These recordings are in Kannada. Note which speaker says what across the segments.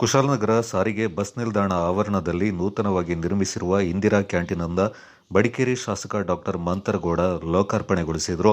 Speaker 1: ಕುಶಾಲನಗರ ಸಾರಿಗೆ ಬಸ್ ನಿಲ್ದಾಣ ಆವರಣದಲ್ಲಿ ನೂತನವಾಗಿ ನಿರ್ಮಿಸಿರುವ ಇಂದಿರಾ ಕ್ಯಾಂಟೀನ್ ಅನ್ನ ಬಡಿಕೇರಿ ಶಾಸಕ ಡಾಕ್ಟರ್ ಮಂತರಗೌಡ ಲೋಕಾರ್ಪಣೆಗೊಳಿಸಿದರು.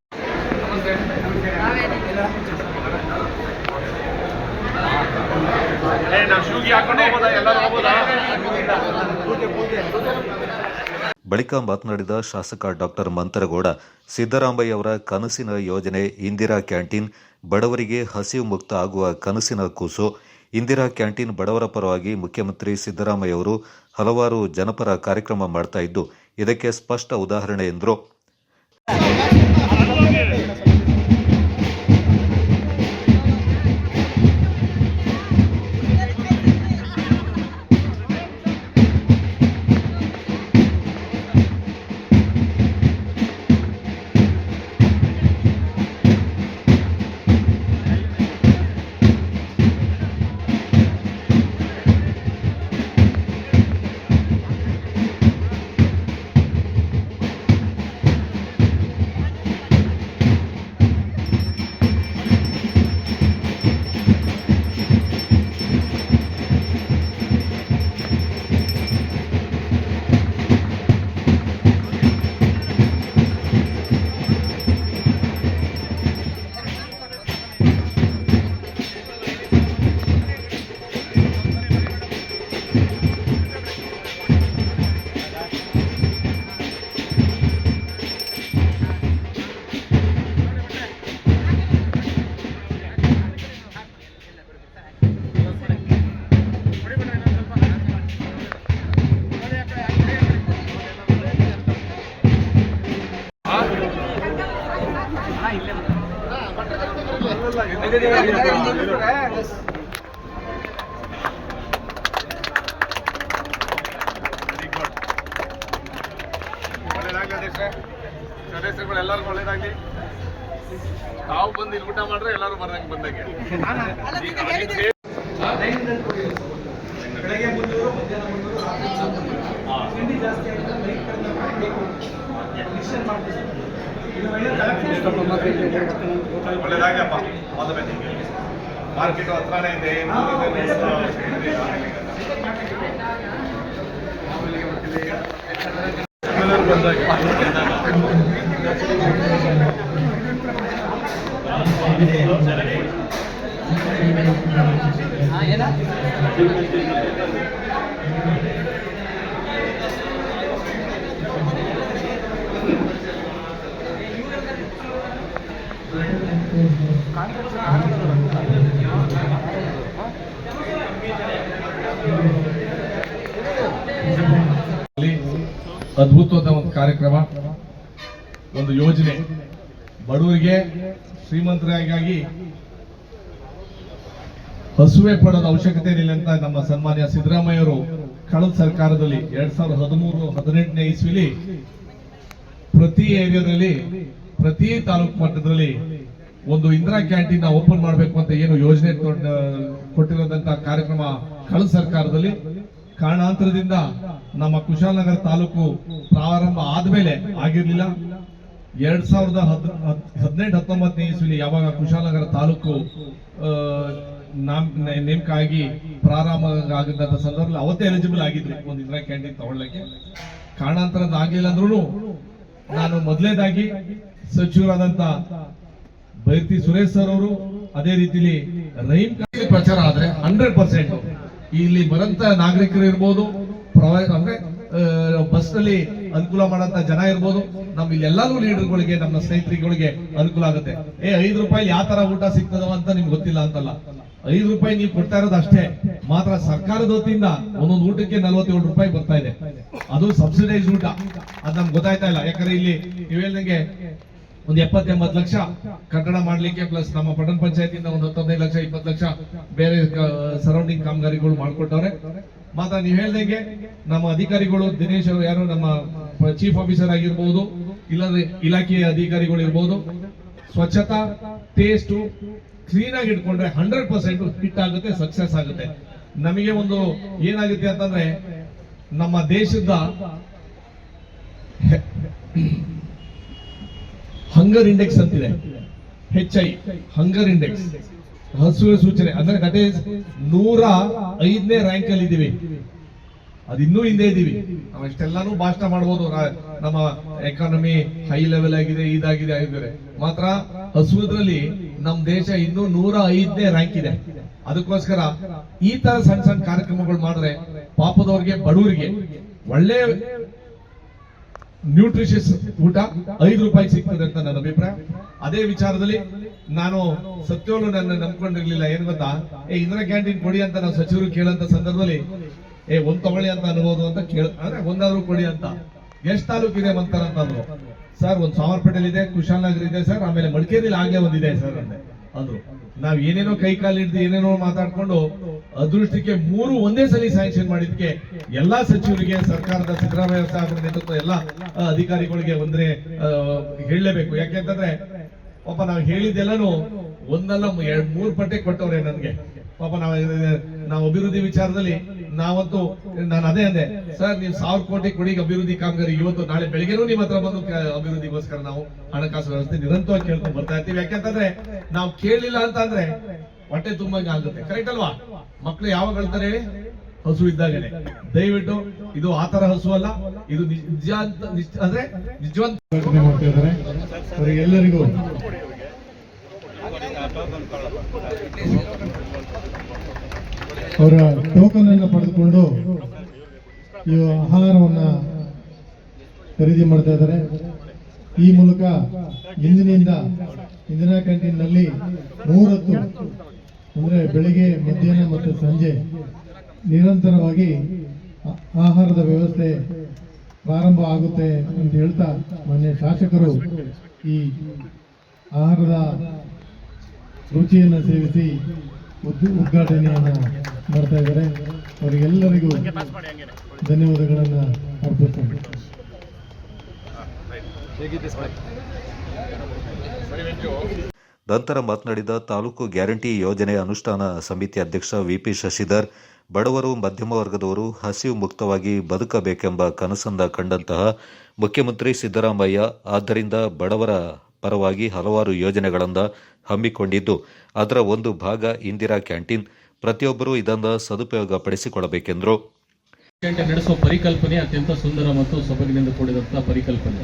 Speaker 1: ಬಳಿಕ ಮಾತನಾಡಿದ ಶಾಸಕ ಡಾಕ್ಟರ್ ಮಂತರಗೌಡ ಸಿದ್ದರಾಮಯ್ಯ ಅವರ ಕನಸಿನ ಯೋಜನೆ ಇಂದಿರಾ ಕ್ಯಾಂಟೀನ್, ಬಡವರಿಗೆ ಹಸಿವು ಮುಕ್ತ ಆಗುವ ಕನಸಿನ ಕೂಸು. ಇಂದಿರಾ ಕ್ಯಾಂಟೀನ್ ಬಡವರ ಪರವಾಗಿ ಮುಖ್ಯಮಂತ್ರಿ ಸಿದ್ದರಾಮಯ್ಯ ಅವರು ಹಲವಾರು ಜನಪರ ಕಾರ್ಯಕ್ರಮ ಮಾಡ್ತಾ ಇದ್ದು, ಇದಕ್ಕೆ ಸ್ಪಷ್ಟ ಉದಾಹರಣೆ ಎಂದರು.
Speaker 2: ಸದಸ್ಯರುಗಳು ಎಲ್ಲರಿಗೂ ಒಳ್ಳೇದಾಗ್ಲಿ. ತಾವು ಬಂದು ಇಲ್ಲಿ ಊಟ ಮಾಡ್ರೆ ಎಲ್ಲರೂ ಬರ್ದಂಗೆ ಬಂದಂಗೆ ಒಳ್ಳೇದಾಗಪ್ಪ ಮಾರ್ಕೆಟ್ ಹತ್ರನೇ ಇದೆ ಅದ್ಭುತವಾದ ಒಂದು ಕಾರ್ಯಕ್ರಮ, ಒಂದು ಯೋಜನೆ. ಬಡವರಿಗೆ ಶ್ರೀಮಂತರಾಗಿ ಹಸುವೆ ಪಡೋದ ಅವಶ್ಯಕತೆ ಏನಿಲ್ಲ ಅಂತ ನಮ್ಮ ಸನ್ಮಾನ್ಯ ಸಿದ್ದರಾಮಯ್ಯವರು ಕಳೆದ ಸರ್ಕಾರದಲ್ಲಿ ಎರಡ್ ಸಾವಿರದ ಹದಿಮೂರು, ಹದಿನೆಂಟನೇ ಇಸ್ವಿಲಿ ಪ್ರತಿ ಏರಿಯಾದಲ್ಲಿ, ಪ್ರತಿ ತಾಲೂಕು ಮಟ್ಟದಲ್ಲಿ ಒಂದು ಇಂದಿರಾ ಕ್ಯಾಂಟೀನ್ ಓಪನ್ ಮಾಡಬೇಕು ಅಂತ ಏನು ಯೋಜನೆ ಕೊಟ್ಟಿರೋದಂತ ಕಾರ್ಯಕ್ರಮ ಕಳೆದ ಸರ್ಕಾರದಲ್ಲಿ. ಕಾರಣಾಂತರದಿಂದ ನಮ್ಮ ಕುಶಾಲನಗರ ತಾಲೂಕು ಪ್ರಾರಂಭ ಆದ್ಮೇಲೆ ಆಗಿರ್ಲಿಲ್ಲ. ಎರಡ್ ಸಾವಿರದ ಹದ್- ಹದ್- ಹದಿನೆಂಟು, ಹತ್ತೊಂಬತ್ತನೇ ಇಸ್ವಿಲಿ ಯಾವಾಗ ಕುಶಾಲನಗರ ತಾಲೂಕು ನಾಮ್ ನೇಮಕ ಆಗಿ ಪ್ರಾರಂಭ ಆಗಿದ್ದಂತ ಸಂದರ್ಭದಲ್ಲಿ ಅವತ್ತೇ ಎಲಿಜಿಬಲ್ ಆಗಿದ್ರು ಒಂದು ಇಂದಿರಾ ಕ್ಯಾಂಟೀನ್ ತಗೊಳ್ಳಕ್ಕೆ. ಕಾರಣಾಂತರದ ಆಗ್ಲಿಲ್ಲ ಅಂದ್ರೂ ನಾನು ಮೊದಲೇದಾಗಿ ಸಚಿವರಾದಂತ ಬೈರ್ತಿ ಸುರೇಶ್ ಸರ್ ಅವರು ಅದೇ ರೀತಿಲಿ ರೈನ್ ಪ್ರಚಾರ ಆದ್ರೆ ಹಂಡ್ರೆಡ್ ಪರ್ಸೆಂಟ್ ಇಲ್ಲಿ ಬರಂತ ನಾಗರಿಕರು ಇರ್ಬೋದು ಅಂದ್ರೆ ಬಸ್ನಲ್ಲಿ ಅನುಕೂಲ ಮಾಡಂತ ಜನ ಇರ್ಬೋದು, ನಮ್ ಎಲ್ಲಾನು ಲೀಡರ್ಗಳಿಗೆ ನಮ್ಮ ಸ್ನೇಹಿತರುಗಳಿಗೆ ಅನುಕೂಲ ಆಗುತ್ತೆ. ಏ, ಐದು ರೂಪಾಯಿ ಯಾವ ತರ ಊಟ ಸಿಗ್ತದೋ ಅಂತ ನಿಮ್ಗೆ ಗೊತ್ತಿಲ್ಲ ಅಂತಲ್ಲ. ಐದು ರೂಪಾಯಿ ನೀವು ಕೊಡ್ತಾ ಇರೋದು ಅಷ್ಟೇ, ಮಾತ್ರ ಸರ್ಕಾರದ ವತಿಯಿಂದ ಒಂದೊಂದು ಊಟಕ್ಕೆ ನಲ್ವತ್ತೇಳು ರೂಪಾಯಿ ಬರ್ತಾ ಇದೆ. ಅದು ಸಬ್ಸಿಡೈಸ್ ಊಟ. ಅದ್ ನಮ್ಗೆ ಗೊತ್ತಾಯ್ತಾ ಇಲ್ಲ. ಯಾಕಂದ್ರೆ ಇಲ್ಲಿ ನೀವು ಹೇಳ್ದಂಗೆ ಒಂದು ಎಪ್ಪತ್ತೆಂಬತ್ತು ಲಕ್ಷ ಕಟ್ಟಡ ಮಾಡ್ಲಿಕ್ಕೆ ಪ್ಲಸ್ ನಮ್ಮ ಪಟ್ಟಣ ಪಂಚಾಯತಿಂದ ಒಂದು ಹತ್ತೊಂದೈದು ಲಕ್ಷ, ಇಪ್ಪತ್ತು ಲಕ್ಷ ಬೇರೆ ಸರೌಂಡಿಂಗ್ ಕಾಮಗಾರಿಗಳು ಮಾಡ್ಕೊಟ್ಟವ್ರೆ. ಮಾತ್ರ ನೀವು ಹೇಳ್ದಂಗೆ ನಮ್ಮ ಅಧಿಕಾರಿಗಳು ದಿನೇಶ್ ಅವರು ಯಾರು ನಮ್ಮ ಚೀಫ್ ಆಫೀಸರ್ ಆಗಿರ್ಬೋದು, ಇಲ್ಲಾಂದ್ರೆ ಇಲಾಖೆಯ ಅಧಿಕಾರಿಗಳು ಇರ್ಬೋದು, ಸ್ವಚ್ಛತಾ ಟೇಸ್ಟ್ ಕ್ಲೀನ್ ಆಗಿ ಇಟ್ಕೊಂಡ್ರೆ ಹಂಡ್ರೆಡ್ ಪರ್ಸೆಂಟ್ ಹಿಟ್ ಆಗುತ್ತೆ ಸಕ್ಸಸ್ ಆಗುತ್ತೆ. ನಮಗೆ ಒಂದು ಏನಾಗುತ್ತೆ ಅಂತಂದ್ರೆ ನಮ್ಮ ದೇಶದ ಹಂಗರ್ ಇಂಡೆಕ್ಸ್ ಅಂತಿದೆ. ಹೆಚ್ ಐ ಹಂಗರ್ ಇಂಡೆಕ್ಸ್ ಹಸುವಿನ ಸೂಚನೆ. ಅಂದ್ರೆ ಈಸ್ ನೂರ ಐದನೇ ರ್ಯಾಂಕ್ ಅಲ್ಲಿ ಇದೀವಿ ಅದಿನ್ನೂ ಹಿಂದೆ ಇದೀವಿ ನಾವು ಇಷ್ಟೆಲ್ಲಾನು ಭಾಷಣ ಮಾಡ್ಬೋದು. ನಮ್ಮ ಎಕಾನಮಿ ಹೈ ಲೆವೆಲ್ ಆಗಿದೆ, ಇದಾಗಿದೆ ಆಗಿದ್ದಾರೆ ಮಾತ್ರ ಹಸುವುದ್ರಲ್ಲಿ ನಮ್ ದೇಶ ಇನ್ನೂ ನೂರ ಐದನೇ ರ್ಯಾಂಕ್ ಇದೆ. ಅದಕ್ಕೋಸ್ಕರ ಈ ತರ ಸಣ್ಣ ಸಣ್ಣ ಕಾರ್ಯಕ್ರಮಗಳು ಮಾಡಿದ್ರೆ ಪಾಪದವ್ರಿಗೆ, ಬಡವರಿಗೆ ಒಳ್ಳೆ ನ್ಯೂಟ್ರಿಷಿಯಸ್ ಊಟ ಐದು ರೂಪಾಯಿ ಸಿಗ್ತದೆ ಅಂತ ನನ್ನ ಅಭಿಪ್ರಾಯ. ಅದೇ ವಿಚಾರದಲ್ಲಿ ನಾನು ಸತ್ಯವನ್ನು ನನ್ನ ನಂಬ್ಕೊಂಡಿರ್ಲಿಲ್ಲ. ಏನ್ ಗೊತ್ತಾ? ಏ, ಇಂದ್ರ ಕ್ಯಾಂಟೀನ್ ಕೊಡಿ ಅಂತ ನಾವು ಸಚಿವರು ಕೇಳಂತ ಸಂದರ್ಭದಲ್ಲಿ, ಏ, ಒಂದ್ ತಗೊಳ್ಳಿ ಅಂತ ಅನ್ಬೋದು ಅಂತ ಕೇಳ, ಅಂದ್ರೆ ಒಂದಾದ್ರೂ ಕೊಡಿ ಅಂತ. ಎಷ್ಟ್ ತಾಲೂಕ್ ಇದೆ ಮಂತಾರ ಅಂತ ಅಂದ್ರು ಸರ್, ಒಂದ್ ಸಾಮರ್ಪೇಟೆಲ್ ಇದೆ ಕುಶಾಲನಗರ್ ಇದೆ, ಸರ್, ಆಮೇಲೆ ಮಡಿಕೇರಿಲಿ ಹಾಗೆ ಒಂದಿದೆ, ಸರ್, ಅಂದೆ. ಅಂದ್ರು. ನಾವ್ ಏನೇನೋ ಕೈ ಕಾಲು ಹಿಡ್ದು ಏನೇನೋ ಮಾತಾಡ್ಕೊಂಡು ಅದೃಷ್ಟಕ್ಕೆ ಮೂರು ಒಂದೇ ಸಲ ಸ್ಯಾಂಕ್ಷನ್ ಮಾಡಿದ್ಕೆ ಎಲ್ಲಾ ಸಚಿವರಿಗೆ, ಸರ್ಕಾರದ ಸಿದ್ದರಾಮಯ್ಯ ಸಾಹೇಬರ ನೇತೃತ್ವ ಎಲ್ಲಾ ಅಧಿಕಾರಿಗಳಿಗೆ ಒಂದ್ರೆ ಹೇಳಲೇಬೇಕು. ಯಾಕೆಂತಂದ್ರೆ ಪಾಪ ನಾವು ಹೇಳಿದ್ದೆಲ್ಲಾನು ಒಂದಲ್ಲ, ಎರಡ್, ಮೂರ್ ಪಟ್ಟೆ ಕೊಟ್ಟವ್ರೆ ನನ್ಗೆ. ಪಾಪ ನಾವು ನಾವು ಅಭಿವೃದ್ಧಿ ವಿಚಾರದಲ್ಲಿ ನಾವಂತೂ ನಾನು ಅದೇ ಅದೇ ಸರ್ ನೀವು ಸಾವಿರ ಕೋಟಿ ಕೊಡಿ ಅಭಿವೃದ್ಧಿ ಕಾಮಗಾರಿ ಇವತ್ತು ನಾಳೆ ಬೆಳಿಗ್ಗೆನೂ ನಿಮ್ಮ ಹತ್ರ ಬಂದು ಅಭಿವೃದ್ಧಿಗೋಸ್ಕರ ನಾವು ಹಣಕಾಸು ವ್ಯವಸ್ಥೆ ನಿರಂತರವಾಗಿ ಕೇಳ್ಕೊಂಡು ಬರ್ತಾ ಇರ್ತೀವಿ. ಯಾಕೆಂತಂದ್ರೆ ನಾವು ಕೇಳಿಲ್ಲ ಅಂತಂದ್ರೆ ಹೊಟ್ಟೆ ತುಂಬಾ ಆಗುತ್ತೆ. ಕರೆಕ್ಟ್ ಅಲ್ವಾ? ಮಕ್ಳು ಯಾವಾಗ ಹೇಳ್ತಾರೆ ಹೇಳಿ? ಹಸು ಇದ್ದಾಗನೆ ದಯವಿಟ್ಟು ಇದು ಆತರ ಹಸು ಅಲ್ಲ ಇದು ನಿಜ ಅಂದ್ರೆ ನಿಜವಂತ
Speaker 3: ಎಲ್ಲರಿಗೂ ಅವರ ಟೋಕನ್ ಅನ್ನು ಪಡೆದುಕೊಂಡು ಈ ಆಹಾರವನ್ನ ಖರೀದಿ ಮಾಡ್ತಾ ಇದ್ದಾರೆ. ಈ ಮೂಲಕ ಇಂದಿನಿಂದ ಇಂದಿನ ಕ್ಯಾಂಟೀನ್ನಲ್ಲಿ ಮೂರತ್ತು, ಅಂದರೆ ಬೆಳಿಗ್ಗೆ, ಮಧ್ಯಾಹ್ನ ಮತ್ತು ಸಂಜೆ ನಿರಂತರವಾಗಿ ಆಹಾರದ ವ್ಯವಸ್ಥೆ ಪ್ರಾರಂಭ ಆಗುತ್ತೆ ಅಂತ ಹೇಳ್ತಾ ಮಾನ್ಯ ಶಾಸಕರು ಈ ಆಹಾರದ ರುಚಿಯನ್ನು ಸೇವಿಸಿ ಉದ್- ಉದ್ಘಾಟನೆಯನ್ನ ಮಾಡ್ತಾ ಇದ್ದಾರೆ. ಅವರಿಗೆಲ್ಲರಿಗೂ ಧನ್ಯವಾದಗಳನ್ನು ಅರ್ಪಿಸ್ತೇನೆ
Speaker 1: ನಂತರ ಮಾತನಾಡಿದ ತಾಲೂಕು ಗ್ಯಾರಂಟಿ ಯೋಜನೆ ಅನುಷ್ಠಾನ ಸಮಿತಿ ಅಧ್ಯಕ್ಷ ವಿಪಿ ಶಶಿಧರ್, ಬಡವರು, ಮಧ್ಯಮ ವರ್ಗದವರು ಹಸಿವು ಮುಕ್ತವಾಗಿ ಬದುಕಬೇಕೆಂಬ ಕನಸನ್ನ ಕಂಡಂತಹ ಮುಖ್ಯಮಂತ್ರಿ ಸಿದ್ದರಾಮಯ್ಯ ಆದ್ದರಿಂದ ಬಡವರ ಪರವಾಗಿ ಹಲವಾರು ಯೋಜನೆಗಳನ್ನು ಹಮ್ಮಿಕೊಂಡಿದ್ದು, ಅದರ ಒಂದು ಭಾಗ ಇಂದಿರಾ ಕ್ಯಾಂಟೀನ್. ಪ್ರತಿಯೊಬ್ಬರೂ ಇದನ್ನು ಸದುಪಯೋಗ ಪಡಿಸಿಕೊಳ್ಳಬೇಕೆಂದರು
Speaker 4: ನಡೆಸುವ ಪರಿಕಲ್ಪನೆ ಅತ್ಯಂತ ಸುಂದರ ಮತ್ತು ಸೊಬಗಿನಿಂದ ಕೂಡಿದಂತಹ ಪರಿಕಲ್ಪನೆ.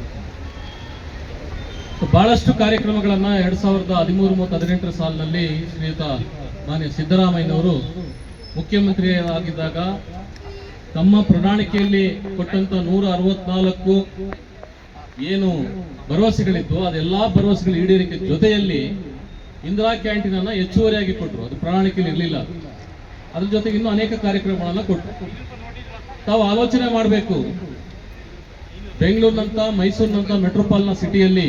Speaker 4: ಬಹಳಷ್ಟು ಕಾರ್ಯಕ್ರಮಗಳನ್ನ ಎರಡ್ ಸಾವಿರದ ಹದಿಮೂರು ಮತ್ತು ಹದಿನೆಂಟರ ಸಾಲಿನಲ್ಲಿ ಶ್ರೀಯುತ ಮಾನ್ಯ ಸಿದ್ದರಾಮಯ್ಯನವರು ಮುಖ್ಯಮಂತ್ರಿ ಆಗಿದ್ದಾಗ ತಮ್ಮ ಪ್ರಣಾಳಿಕೆಯಲ್ಲಿ ಕೊಟ್ಟಂತ ನೂರ ಅರವತ್ನಾಲ್ಕು ಏನು ಭರವಸೆಗಳಿತ್ತು ಅದೆಲ್ಲಾ ಭರವಸೆಗಳು ಈಡೇರಿಕೆ ಜೊತೆಯಲ್ಲಿ ಇಂದಿರಾ ಕ್ಯಾಂಟೀನ್ ಅನ್ನ ಹೆಚ್ಚುವರಿಯಾಗಿ ಕೊಟ್ಟರು ಅದು ಪ್ರಣಾಳಿಕೆಯಲ್ಲಿ ಇರಲಿಲ್ಲ. ಅದ್ರ ಜೊತೆಗೆ ಇನ್ನೂ ಅನೇಕ ಕಾರ್ಯಕ್ರಮಗಳನ್ನು ಕೊಟ್ಟು ತಾವು ಆಲೋಚನೆ ಮಾಡಬೇಕು. ಬೆಂಗಳೂರಿನಂತ, ಮೈಸೂರಿನಂತ ಮೆಟ್ರೋಪಾಲ್ನ ಸಿಟಿಯಲ್ಲಿ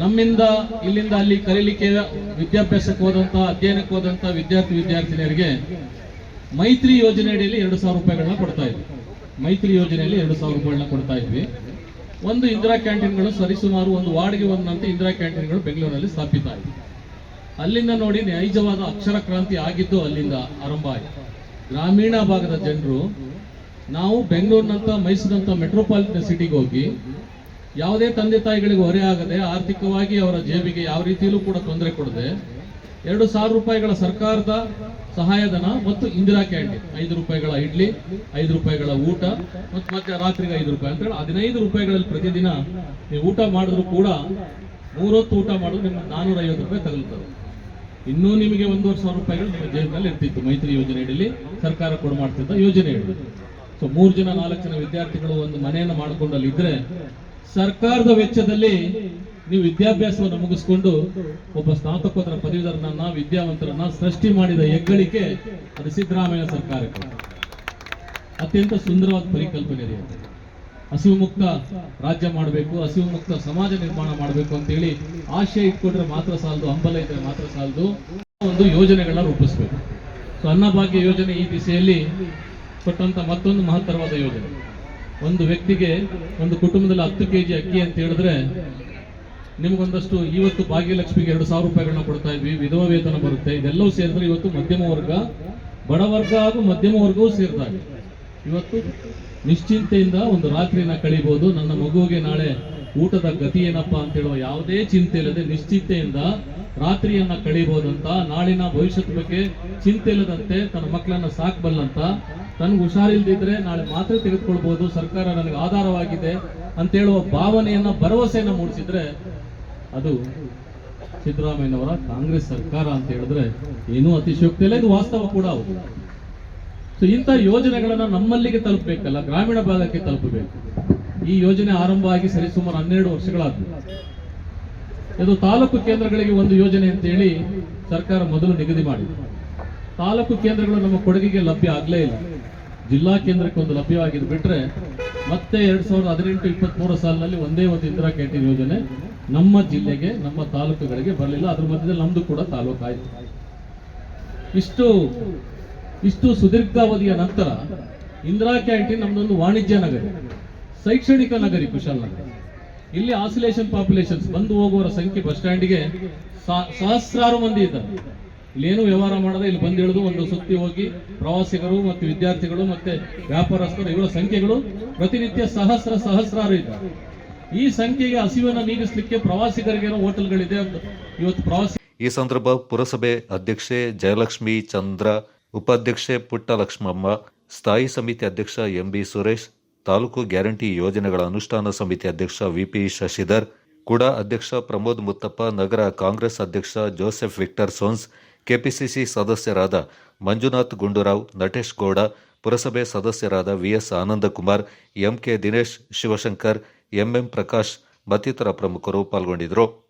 Speaker 4: ನಮ್ಮಿಂದ ಇಲ್ಲಿಂದ ಅಲ್ಲಿ ಕಲೀಲಿಕ್ಕೆ ವಿದ್ಯಾಭ್ಯಾಸಕ್ಕೆ ಹೋದಂಥ ಅಧ್ಯಯನಕ್ಕೆ ಹೋದಂಥ ವಿದ್ಯಾರ್ಥಿ ವಿದ್ಯಾರ್ಥಿನಿಯರಿಗೆ ಮೈತ್ರಿ ಯೋಜನೆ ಅಡಿಯಲ್ಲಿ ಎರಡು ಸಾವಿರ ರೂಪಾಯಿಗಳನ್ನ ಕೊಡ್ತಾ ಇದ್ವಿ. ಮೈತ್ರಿ ಯೋಜನೆಯಲ್ಲಿ ಎರಡು ಸಾವಿರ ರೂಪಾಯಿಗಳನ್ನ ಕೊಡ್ತಾ ಇದ್ವಿ. ಒಂದು ಇಂದಿರಾ ಕ್ಯಾಂಟೀನ್ಗಳು ಸರಿಸುಮಾರು ಒಂದು ವಾರ್ಡ್ಗೆ ಒಂದಂತೆ ಇಂದಿರಾ ಕ್ಯಾಂಟೀನ್ಗಳು ಬೆಂಗಳೂರಿನಲ್ಲಿ ಸ್ಥಾಪಿತ ಆಯಿತು. ಅಲ್ಲಿಂದ ನೋಡಿ ನೈಜವಾದ ಅಕ್ಷರ ಕ್ರಾಂತಿ ಆಗಿದ್ದು ಅಲ್ಲಿಂದ ಆರಂಭ ಆಯಿತು. ಗ್ರಾಮೀಣ ಭಾಗದ ಜನರು, ನಾವು ಬೆಂಗಳೂರಿನಂತ ಮೈಸೂರಿನಂತ ಮೆಟ್ರೋಪಾಲಿಟನ್ ಸಿಟಿಗೆ ಹೋಗಿ, ಯಾವುದೇ ತಂದೆ ತಾಯಿಗಳಿಗೆ ಹೊರೆ ಆಗದೆ ಆರ್ಥಿಕವಾಗಿ ಅವರ ಜೇಬಿಗೆ ಯಾವ ರೀತಿಯಲ್ಲೂ ಕೂಡ ತೊಂದರೆ ಕೊಡದೆ, ಎರಡು ಸಾವಿರ ರೂಪಾಯಿಗಳ ಸರ್ಕಾರದ ಸಹಾಯಧನ ಮತ್ತು ಇಂದಿರಾ ಕ್ಯಾಂಟೀನ್. ಐದು ರೂಪಾಯಿಗಳ ಇಡ್ಲಿ, ಐದು ರೂಪಾಯಿಗಳ ಊಟ ಮತ್ತು ಮತ್ತೆ ರಾತ್ರಿಗೆ ಐದು ರೂಪಾಯಿ ಅಂತ ಹೇಳಿ ಹದಿನೈದು ರೂಪಾಯಿಗಳಲ್ಲಿ ಪ್ರತಿದಿನ ನೀವು ಊಟ ಮಾಡಿದ್ರು ಕೂಡ ಮೂರೊತ್ತು ಊಟ ಮಾಡಿದ್ರು ನಿಮ್ಗೆ ನಾನೂರ ಐವತ್ತು ರೂಪಾಯಿ ತಗಲ್ತದೆ ಇನ್ನೂ ನಿಮಗೆ ಒಂದೂವರೆ ಸಾವಿರ ರೂಪಾಯಿಗಳು ನಿಮ್ಮ ಜೇಬಿನಲ್ಲಿ ಇರ್ತಿತ್ತು. ಮೈತ್ರಿ ಯೋಜನೆ ಅಡಿಯಲ್ಲಿ ಸರ್ಕಾರ ಕೊಡು ಮಾಡ್ತಿದ್ದ ಯೋಜನೆ ಅಡಿ ಸೊ ಮೂರು ಜನ, ನಾಲ್ಕು ಜನ ವಿದ್ಯಾರ್ಥಿಗಳು ಒಂದು ಮನೆಯನ್ನು ಮಾಡಿಕೊಂಡು ಸರ್ಕಾರದ ವೆಚ್ಚದಲ್ಲಿ ನೀವು ವಿದ್ಯಾಭ್ಯಾಸವನ್ನು ಮುಗಿಸ್ಕೊಂಡು ಒಬ್ಬ ಸ್ನಾತಕೋತ್ತರ ಪದವೀಧರನನ್ನ, ವಿದ್ಯಾವಂತರನ್ನ ಸೃಷ್ಟಿ ಮಾಡಿದ ಹೆಗ್ಗಳಿಕೆ ಅದು ಸಿದ್ದರಾಮಯ್ಯ ಸರ್ಕಾರಕ್ಕೆ. ಅತ್ಯಂತ ಸುಂದರವಾದ ಪರಿಕಲ್ಪನೆ ಇದೆ. ಹಸಿವು ಮುಕ್ತ ರಾಜ್ಯ ಮಾಡಬೇಕು, ಹಸಿವು ಮುಕ್ತ ಸಮಾಜ ನಿರ್ಮಾಣ ಮಾಡಬೇಕು ಅಂತೇಳಿ ಆಶಯ ಇಟ್ಕೊಂಡ್ರೆ ಮಾತ್ರ ಸಾಲದು, ಹಂಬಲ ಇದ್ರೆ ಮಾತ್ರ ಸಾಲದು ಒಂದು ಯೋಜನೆಗಳನ್ನ ರೂಪಿಸಬೇಕು. ಸೊ ಅನ್ನಭಾಗ್ಯ ಯೋಜನೆ ಈ ದಿಸೆಯಲ್ಲಿ ಕೊಟ್ಟಂತ ಮತ್ತೊಂದು ಮಹತ್ತರವಾದ ಯೋಜನೆ. ಒಂದು ವ್ಯಕ್ತಿಗೆ ಒಂದು ಕುಟುಂಬದಲ್ಲಿ ಹತ್ತು ಕೆಜಿ ಅಕ್ಕಿ ಅಂತ ಹೇಳಿದ್ರೆ ನಿಮಗೊಂದಷ್ಟು ಇವತ್ತು ಭಾಗ್ಯಲಕ್ಷ್ಮಿಗೆ ಎರಡು ಸಾವಿರ ರೂಪಾಯಿಗಳನ್ನ ಕೊಡ್ತಾ ಇದ್ವಿ, ವಿಧವಾ ವೇತನ ಬರುತ್ತೆ, ಇದೆಲ್ಲವೂ ಸೇರಿದ್ರೆ ಇವತ್ತು ಮಧ್ಯಮ ವರ್ಗ ಬಡವರ್ಗ ಹಾಗೂ ಮಧ್ಯಮ ವರ್ಗವೂ ಸೇರಿದಾಗ. ಇವತ್ತು ನಿಶ್ಚಿಂತೆಯಿಂದ ಒಂದು ರಾತ್ರಿನ ಕಳಿಬಹುದು ನನ್ನ ಮಗುವಿಗೆ ನಾಳೆ ಊಟದ ಗತಿ ಏನಪ್ಪಾ ಅಂತ ಹೇಳುವ ಯಾವುದೇ ಚಿಂತೆ ಇಲ್ಲದೆ ನಿಶ್ಚಿಂತೆಯಿಂದ ರಾತ್ರಿಯನ್ನ ಕಳಿಬಹುದಂತ ನಾಳಿನ ಭವಿಷ್ಯದ ಬಗ್ಗೆ ಚಿಂತೆ ಇಲ್ಲದಂತೆ ತನ್ನ ಮಕ್ಕಳನ್ನ ಸಾಕ್ಬಲ್ಲಂತ ತನ್ಗೆ ಹುಷಾರಿಲ್ದಿದ್ರೆ ನಾಳೆ ಮಾತ್ರ ತೆಗೆದುಕೊಳ್ಬಹುದು ಸರ್ಕಾರ ನನಗೆ ಆಧಾರವಾಗಿದೆ ಅಂತ ಹೇಳುವ ಭಾವನೆಯನ್ನ ಭರವಸೆಯನ್ನ ಮೂಡಿಸಿದ್ರೆ ಅದು ಸಿದ್ದರಾಮಯ್ಯನವರ ಕಾಂಗ್ರೆಸ್ ಸರ್ಕಾರ ಅಂತ ಹೇಳಿದ್ರೆ ಏನೂ ಅತಿಶಯೋಕ್ತಿ ಇಲ್ಲ ಇದು ವಾಸ್ತವ ಕೂಡ ಹೌದು. ಸೊ ಇಂಥ ಯೋಜನೆಗಳನ್ನು ನಮ್ಮಲ್ಲಿಗೆ ತಲುಪಬೇಕಲ್ಲ, ಗ್ರಾಮೀಣ ಭಾಗಕ್ಕೆ ತಲುಪಬೇಕು. ಈ ಯೋಜನೆ ಆರಂಭ ಆಗಿ ಸರಿಸುಮಾರು ಹನ್ನೆರಡು ವರ್ಷಗಳಾದವು. ಇದು ತಾಲೂಕು ಕೇಂದ್ರಗಳಿಗೆ ಒಂದು ಯೋಜನೆ ಅಂತ ಹೇಳಿ ಸರ್ಕಾರ ಮೊದಲು ನಿಗದಿ ಮಾಡಿದೆ. ತಾಲೂಕು ಕೇಂದ್ರಗಳು ನಮ್ಮ ಕೊಡಗಿಗೆ ಲಭ್ಯ ಆಗ್ಲೇ ಇಲ್ಲ. ಜಿಲ್ಲಾ ಕೇಂದ್ರಕ್ಕೆ ಒಂದು ಲಭ್ಯವಾಗಿದ್ದು ಬಿಟ್ರೆ ಮತ್ತೆ ಎರಡ್ ಸಾವಿರದ ಹದಿನೆಂಟು ಇಪ್ಪತ್ಮೂರು ಸಾಲಿನಲ್ಲಿ ಒಂದೇ ಒಂದು ಇಂದಿರಾ ಕ್ಯಾಂಟೀನ್ ಯೋಜನೆ ನಮ್ಮ ಜಿಲ್ಲೆಗೆ, ನಮ್ಮ ತಾಲೂಕುಗಳಿಗೆ ಬರಲಿಲ್ಲ. ಅದ್ರ ಮಧ್ಯದಲ್ಲಿ ನಮ್ದು ಕೂಡ ತಾಲೂಕು ಆಯ್ತು ಇಷ್ಟು ಇಷ್ಟು ಸುದೀರ್ಘಾವಧಿಯ ನಂತರ ಇಂದಿರಾ ಕ್ಯಾಂಟೀನ್ ನಮ್ದೊಂದು ವಾಣಿಜ್ಯ ನಗರಿ, ಶೈಕ್ಷಣಿಕ ನಗರಿ ಕುಶಾಲನಗರ ಇಲ್ಲಿ ಆಸಿಲೇಷನ್ ಪಾಪ್ಯುಲೇಷನ್ಸ್ ಬಂದು ಹೋಗುವವರ ಸಂಖ್ಯೆ ಬಸ್ ಸ್ಟ್ಯಾಂಡಿಗೆ ಸಹಸ್ರಾರು ಮಂದಿ ಇದ್ದಾರೆ. ಇಲ್ಲೇನು ವ್ಯವಹಾರ ಮಾಡದೆ ಇಲ್ಲಿ ಬಂದು ಒಂದು ಸುತ್ತಿ ಹೋಗಿ ಪ್ರವಾಸಿಗರು ಮತ್ತು ವಿದ್ಯಾರ್ಥಿಗಳು ಮತ್ತೆ ವ್ಯಾಪಾರಸ್ಥರು ಇವರ ಸಂಖ್ಯೆಗಳು ಪ್ರತಿನಿತ್ಯ ಸಹಸ್ರ ಸಹಸ್ರಾರು ಇದ್ದಾರೆ. ಈ ಸಂಖ್ಯೆಗೆ ಹಸಿವನ್ನು ನೀಗಿಸ್ಲಿಕ್ಕೆ ಪ್ರವಾಸಿಗರಿಗೇನೋ ಹೋಟೆಲ್ಗಳಿದೆ ಇವತ್ತು ಪ್ರವಾಸಿ
Speaker 1: ಈ ಸಂದರ್ಭ ಪುರಸಭೆ ಅಧ್ಯಕ್ಷೆ ಜಯಲಕ್ಷ್ಮಿ ಚಂದ್ರ ಉಪಾಧ್ಯಕ್ಷೆ ಪುಟ್ಟಲಕ್ಷ್ಮಮ್ಮ, ಸ್ಥಾಯಿ ಸಮಿತಿ ಅಧ್ಯಕ್ಷ ಎಂಬಿ ಸುರೇಶ್, ತಾಲೂಕು ಗ್ಯಾರಂಟಿ ಯೋಜನೆಗಳ ಅನುಷ್ಠಾನ ಸಮಿತಿ ಅಧ್ಯಕ್ಷ ವಿಪಿ ಶಶಿಧರ್, ಕೂಡ ಅಧ್ಯಕ್ಷ ಪ್ರಮೋದ್ ಮುತ್ತಪ್ಪ, ನಗರ ಕಾಂಗ್ರೆಸ್ ಅಧ್ಯಕ್ಷ ಜೋಸೆಫ್ ವಿಕ್ಟರ್ ಸೋನ್ಸ್, ಕೆಪಿಸಿಸಿ ಸದಸ್ಯರಾದ ಮಂಜುನಾಥ್ ಗುಂಡೂರಾವ್, ನಟೇಶ್ ಗೌಡ, ಪುರಸಭೆ ಸದಸ್ಯರಾದ V S Anandakumar M K Dinesh Shivashankar M M Prakash ಮತ್ತಿತರ ಪ್ರಮುಖರು ಪಾಲ್ಗೊಂಡಿದ್ದರು.